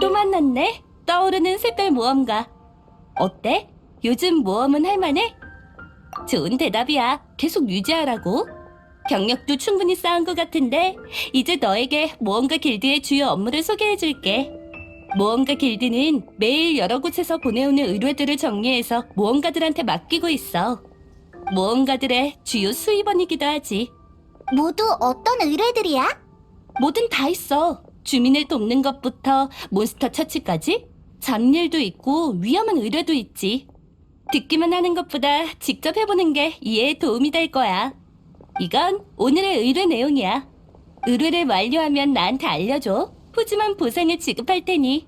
또 만났네. 떠오르는 색깔 모험가. 어때? 요즘 모험은 할만해? 좋은 대답이야. 계속 유지하라고. 경력도 충분히 쌓은 것 같은데 이제 너에게 모험가 길드의 주요 업무를 소개해줄게. 모험가 길드는 매일 여러 곳에서 보내오는 의뢰들을 정리해서 모험가들한테 맡기고 있어. 모험가들의 주요 수입원이기도 하지. 모두 어떤 의뢰들이야? 뭐든 다 있어. 주민을 돕는 것부터 몬스터 처치까지 잡일도 있고 위험한 의뢰도 있지. 듣기만 하는 것보다 직접 해보는 게 이해에 도움이 될 거야. 이건 오늘의 의뢰 내용이야. 의뢰를 완료하면 나한테 알려줘. 푸짐한 보상을 지급할 테니.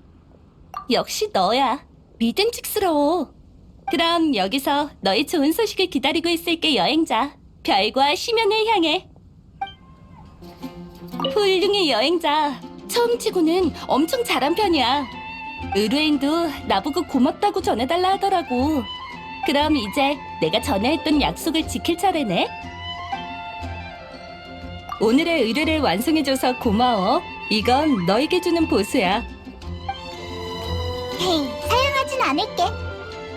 역시 너야. 믿음직스러워. 그럼 여기서 너의 좋은 소식을 기다리고 있을게 여행자. 별과 심연을 향해. 훌륭해 여행자. 처음 치고는 엄청 잘한 편이야. 의뢰인도 나보고 고맙다고 전해달라 하더라고. 그럼 이제 내가 전에 했던 약속을 지킬 차례네. 오늘의 의뢰를 완성해줘서 고마워. 이건 너에게 주는 보수야. 헤이, 사용하진 않을게.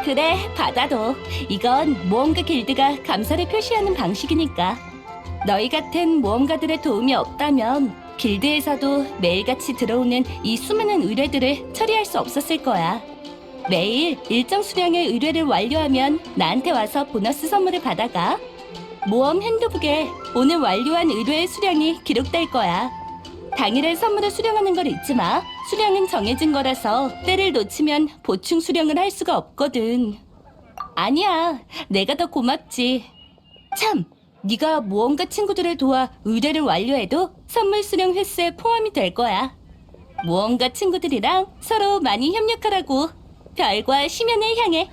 그래, 받아도. 이건 모험가 길드가 감사를 표시하는 방식이니까. 너희 같은 모험가들의 도움이 없다면 길드에서도 매일같이 들어오는 이 수많은 의뢰들을 처리할 수 없었을 거야. 매일 일정 수량의 의뢰를 완료하면 나한테 와서 보너스 선물을 받아가. 모험 핸드북에 오늘 완료한 의뢰의 수량이 기록될 거야. 당일에 선물을 수령하는 걸 잊지 마. 수량은 정해진 거라서 때를 놓치면 보충 수령을 할 수가 없거든. 아니야, 내가 더 고맙지. 참, 네가 모험가 친구들을 도와 의뢰를 완료해도 선물 수령 횟수에 포함이 될 거야. 모험가 친구들이랑 서로 많이 협력하라고. 별과 심연을 향해.